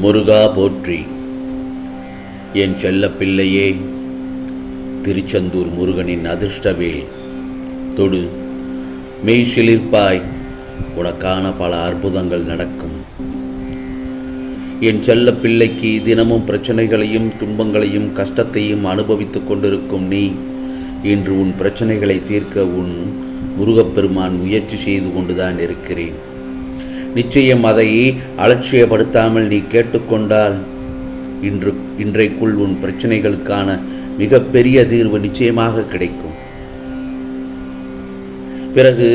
முருகா போற்றி. என் செல்லப்பிள்ளையே திருச்செந்தூர் முருகனின் அதிர்ஷ்டவேல் தொடு. மெய் சிலிர்ப்பாய் உனக்கான பல அற்புதங்கள் நடக்கும். என் செல்ல பிள்ளைக்கு தினமும் பிரச்சனைகளையும் துன்பங்களையும் கஷ்டத்தையும் அனுபவித்துக் கொண்டிருக்கும் நீ இன்று உன் பிரச்சனைகளை தீர்க்க உன் முருகப்பெருமான் முயற்சி செய்து கொண்டுதான் இருக்கிறேன். நிச்சயம் அதை அலட்சியப்படுத்தாமல் நீ கேட்டுக்கொண்டால். இன்று இன்றைக்குள் உன் பிரச்சனைகளுக்கான மிகப்பெரிய தீர்வு நிச்சயமாக கிடைக்கும். பிறகு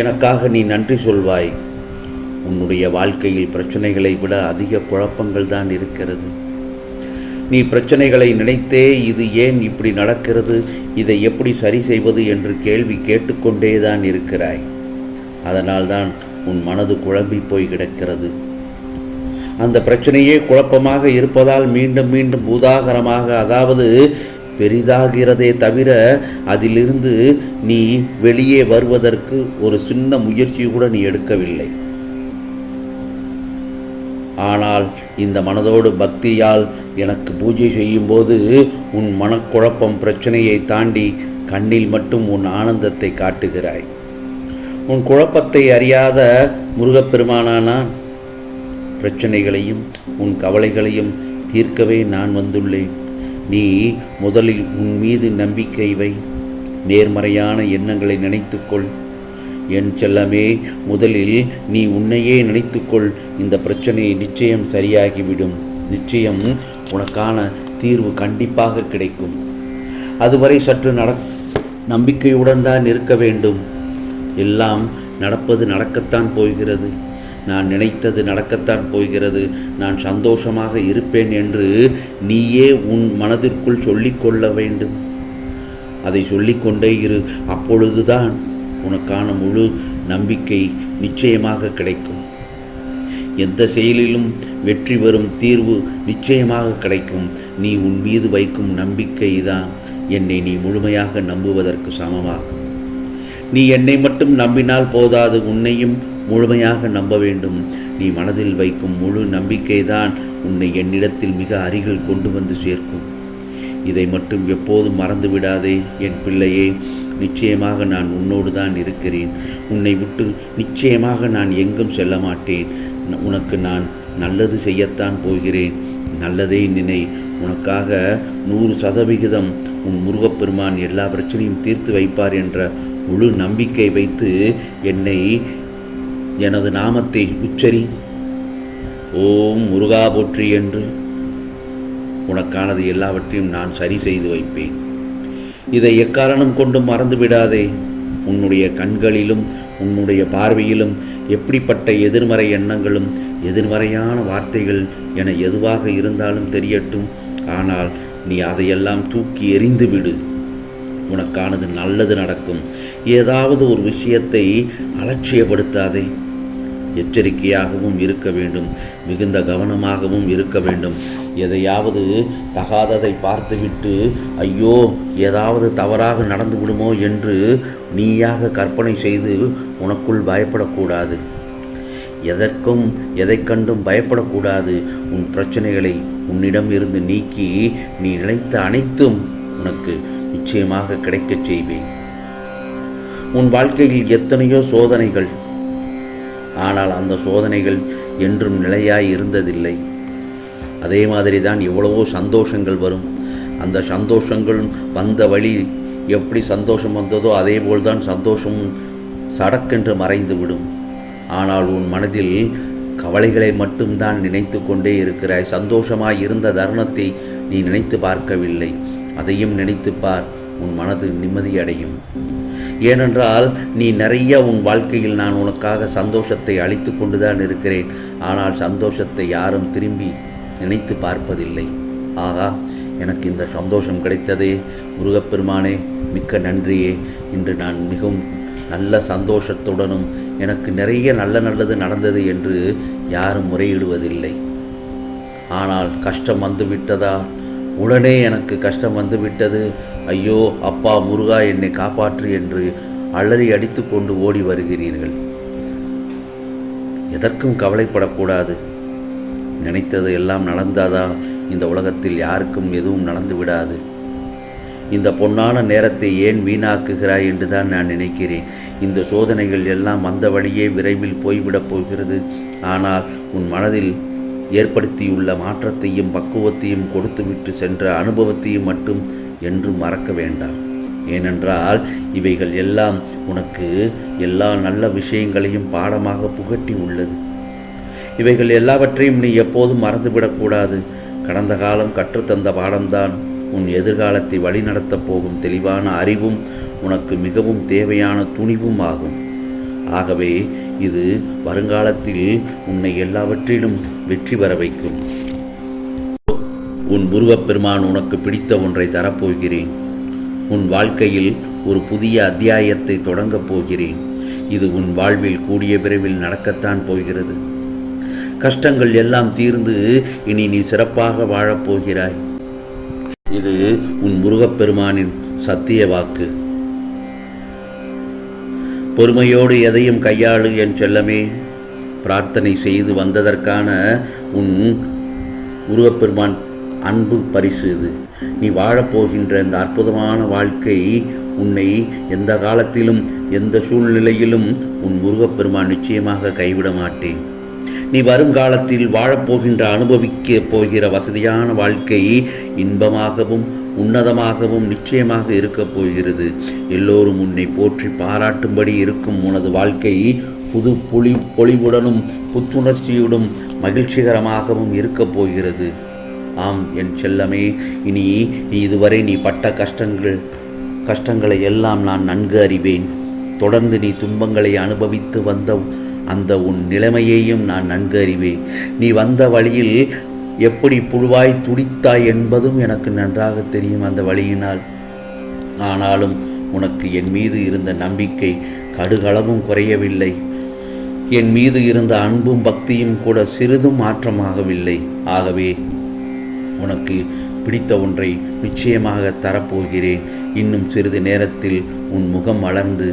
எனக்காக நீ நன்றி சொல்வாய். உன்னுடைய வாழ்க்கையில் பிரச்சனைகளை விட அதிக குழப்பங்கள் தான் இருக்கிறது. நீ பிரச்சனைகளை நினைத்தே இது ஏன் இப்படி நடக்கிறது இதை எப்படி சரி செய்வது என்று கேள்வி கேட்டுக்கொண்டே தான் இருக்கிறாய். அதனால்தான் உன் மனது குழம்பி போய் கிடக்கிறது. அந்த பிரச்சனையே குழப்பமாக இருப்பதால் மீண்டும் மீண்டும் பூதாகரமாக அதாவது பெரிதாகிறதே தவிர அதிலிருந்து நீ வெளியே வருவதற்கு ஒரு சின்ன முயற்சி கூட நீ எடுக்கவில்லை. ஆனால் இந்த மனதோடு பக்தியால் எனக்கு பூஜை செய்யும்போது உன் மனக்குழப்பம் பிரச்சனையை தாண்டி கண்ணில் மட்டும் உன் ஆனந்தத்தை காட்டுகிறாய். உன் குழப்பத்தை அறியாத முருகப்பெருமானானான். பிரச்சனைகளையும் உன் கவலைகளையும் தீர்க்கவே நான் வந்துள்ளேன். நீ முதலில் உன் மீது நம்பிக்கை வை. நேர்மறையான எண்ணங்களை நினைத்துக்கொள். என் செல்லமே முதலில் நீ உன்னையே நினைத்துக்கொள். இந்த பிரச்சனை நிச்சயம் சரியாகிவிடும். நிச்சயம் உனக்கான தீர்வு கண்டிப்பாக கிடைக்கும். அதுவரை சற்று நட நம்பிக்கையுடன் தான் இருக்க வேண்டும். எல்லாம் நடப்பது நடக்கத்தான் போகிறது. நான் நினைத்தது நடக்கத்தான் போகிறது. நான் சந்தோஷமாக இருப்பேன் என்று நீயே உன் மனதிற்குள் சொல்லிக்கொள்ள வேண்டும். அதை சொல்லிக்கொண்டே இரு. அப்பொழுதுதான் உனக்கான முழு நம்பிக்கை நிச்சயமாக கிடைக்கும். எந்த செயலிலும் வெற்றி வரும் தீர்வு நிச்சயமாக கிடைக்கும். நீ உன் மீது வைக்கும் நம்பிக்கை தான் என்னை நீ முழுமையாக நம்புவதற்கு சமமாகும். நீ என்னை மட்டும் நம்பினால் போதாது உன்னையும் முழுமையாக நம்ப வேண்டும். நீ மனதில் வைக்கும் முழு நம்பிக்கைதான் உன்னை என்னிடத்தில் மிக அருகில் கொண்டு வந்து சேர்க்கும். இதை மட்டும் எப்போதும் மறந்து விடாதே என் பிள்ளையே. நிச்சயமாக நான் உன்னோடு தான் இருக்கிறேன். உன்னை விட்டு நிச்சயமாக நான் எங்கும் செல்ல மாட்டேன். உனக்கு நான் நல்லது செய்யத்தான் போகிறேன். நல்லதே நினை. உனக்காக நூறு சதவிகிதம் உன் முருகப்பெருமான் எல்லா பிரச்சனையும் தீர்த்து வைப்பார் என்ற முழு நம்பிக்கை வைத்து என்னை எனது நாமத்தை உச்சரி. ஓம் முருகா போற்றி என்று உனக்கானது எல்லாவற்றையும் நான் சரி செய்து வைப்பேன். இதை எக்காரணம் கொண்டும் மறந்துவிடாதே உன்னுடைய கண்களிலும் உன்னுடைய பார்வையிலும் எப்படிப்பட்ட எதிர்மறை எண்ணங்களும் எதிர்மறையான வார்த்தைகள் என எதுவாக இருந்தாலும் தெரியட்டும். ஆனால் நீ அதையெல்லாம் தூக்கி எறிந்துவிடு உனக்கானது நல்லது நடக்கும். ஏதாவது ஒரு விஷயத்தை அலட்சியப்படுத்தாதே. எச்சரிக்கையாகவும் இருக்க வேண்டும். மிகுந்த கவனமாகவும் இருக்க வேண்டும். எதையாவது தகாததை பார்த்துவிட்டு ஐயோ ஏதாவது தவறாக நடந்து விடுமோ என்று நீயாக கற்பனை செய்து உனக்குள் பயப்படக்கூடாது. எதற்கும் எதை கண்டும் பயப்படக்கூடாது. உன் பிரச்சனைகளை உன்னிடம் இருந்து நீக்கி நீ நினைத்த அனைத்தும் உனக்கு நிச்சயமாக கிடைக்கச் செய்வேன். உன் வாழ்க்கையில் எத்தனையோ சோதனைகள். ஆனால் அந்த சோதனைகள் என்றும் நிலையாய் இருந்ததில்லை. அதே மாதிரி தான் எவ்வளவோ சந்தோஷங்கள் வரும். அந்த சந்தோஷங்கள் வந்த வழி எப்படி சந்தோஷம் வந்ததோ அதே போல்தான் சந்தோஷமும் சடக்கென்று மறைந்துவிடும் ஆனால் உன் மனதில் கவலைகளை மட்டும்தான் நினைத்து கொண்டே இருக்கிறாய். சந்தோஷமாய் இருந்த தருணத்தை நீ நினைத்து பார்க்கவில்லை. அதையும் நினைத்து பார். உன் மனது நிம்மதியடையும் ஏனென்றால் நீ நிறைய உன் வாழ்க்கையில் நான் உனக்காக சந்தோஷத்தை அளித்து கொண்டுதான் இருக்கிறேன். ஆனால் சந்தோஷத்தை யாரும் திரும்பி நினைத்து பார்ப்பதில்லை. ஆகா எனக்கு இந்த சந்தோஷம் கிடைத்ததே. முருகப்பெருமானே மிக்க நன்றியே. இன்று நான் மிகவும் நல்ல சந்தோஷத்துடனும் எனக்கு நிறைய நல்ல நல்லது நடந்தது என்று யாரும் முறையிடுவதில்லை. ஆனால் கஷ்டம் வந்து விட்டதா உடனே எனக்கு கஷ்டம் வந்து விட்டது ஐயோ அப்பா முருகா என்னை காப்பாற்று என்று அலறி அடித்து கொண்டு ஓடி வருகிறீர்கள். எதற்கும் கவலைப்படக்கூடாது. நினைத்தது எல்லாம் நடந்தாதா? இந்த உலகத்தில் யாருக்கும் எதுவும் நடந்து விடாது. இந்த பொன்னான நேரத்தை ஏன் வீணாக்குகிறாய் என்று தான் நான் நினைக்கிறேன். இந்த சோதனைகள் எல்லாம் வந்த வழியே விரைவில் போய்விடப் போகிறது. ஆனால் உன் மனதில் ஏற்படுத்தியுள்ள மாற்றத்தையும் பக்குவத்தையும் கொடுத்துவிட்டு சென்ற அனுபவத்தையும் மட்டும் என்று மறக்க வேண்டாம். ஏனென்றால் இவைகள் எல்லாம் உனக்கு எல்லா நல்ல விஷயங்களையும் பாடமாக புகட்டி உள்ளது. இவைகள் எல்லாவற்றையும் நீ எப்போதும் மறந்துவிடக்கூடாது கடந்த காலம் கற்றுத்தந்த பாடம்தான் உன் எதிர்காலத்தை வழிநடத்தப் போகும் தெளிவான அறிவும் உனக்கு மிகவும் தேவையான துணிவும் ஆகும். ஆகவே இது வருங்காலத்தில் உன்னை எல்லாவற்றிலும் வெற்றி பெற வைக்கும். உன் முருகப்பெருமான் உனக்கு பிடித்த ஒன்றை தரப்போகிறேன். உன் வாழ்க்கையில் ஒரு புதிய அத்தியாயத்தை தொடங்கப் போகிறேன். இது உன் வாழ்வில் கூடிய விரைவில் நடக்கத்தான் போகிறது. கஷ்டங்கள் எல்லாம் தீர்ந்து இனி நீ சிறப்பாக வாழப் போகிறாய். இது உன் முருகப்பெருமானின் சத்திய வாக்கு. பொறுமையோடு எதையும் கையாளு என் செல்லமே. பிரார்த்தனை செய்து வந்ததற்கான உன் முருகப்பெருமான் அன்பு பரிசு இது. நீ வாழப்போகின்ற இந்த அற்புதமான வாழ்க்கை உன்னை எந்த காலத்திலும் எந்த சூழ்நிலையிலும் உன் முருகப்பெருமான் நிச்சயமாக கைவிட மாட்டேன். நீ வருங்காலத்தில் வாழப்போகின்ற அனுபவிக்க போகிற வசதியான வாழ்க்கை இன்பமாகவும் உன்னதமாகவும் நிச்சயமாக இருக்கப் போகிறது. எல்லோரும் உன்னை போற்றி பாராட்டும்படி இருக்கும் உனது வாழ்க்கை புது பொலி பொலிவுடனும் புத்துணர்ச்சியுடன் மகிழ்ச்சிகரமாகவும் இருக்கப் போகிறது. ஆம் என் செல்லமே இனி நீ இதுவரை நீ பட்ட கஷ்டங்கள் கஷ்டங்களை எல்லாம் நான் நன்கு அறிவேன். தொடர்ந்து நீ துன்பங்களை அனுபவித்து வந்த அந்த உன் நிலைமையையும் நான் நன்கு அறிவேன். நீ வந்த வழியில் எப்படி புழுவாய் துடித்தாய் என்பதும் எனக்கு நன்றாக தெரியும் அந்த வழியினால். ஆனாலும் உனக்கு என் மீது இருந்த நம்பிக்கை கடுகளவும் குறையவில்லை. என் மீது இருந்த அன்பும் பக்தியும் கூட சிறிதும் மாற்றமாகவில்லை. ஆகவே உனக்கு பிடித்த ஒன்றை நிச்சயமாக தரப்போகிறேன். இன்னும் சிறிது நேரத்தில் உன் முகம் வளர்ந்து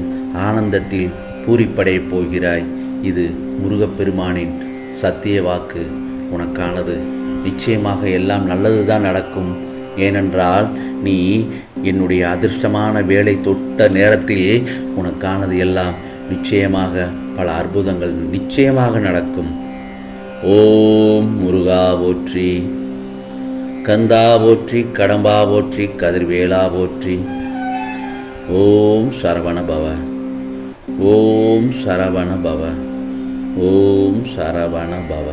ஆனந்தத்தில் பூரிப்படையப் போகிறாய். இது முருகப்பெருமானின் சத்திய வாக்கு. உனக்கானது நிச்சயமாக எல்லாம் நல்லதுதான் நடக்கும். ஏனென்றால் நீ என்னுடைய அதிர்ஷ்டமான வேலை தொட்ட நேரத்தில் உனக்கானது எல்லாம் நிச்சயமாக பல அற்புதங்கள் நிச்சயமாக நடக்கும். ஓம் முருகா போற்றி. கந்தா போற்றி கடம்பா போற்றி கதிர்வேலா போற்றி. ஓம் சரவண பவ ஓம் சரவண பவ ஓம் சரவண பவ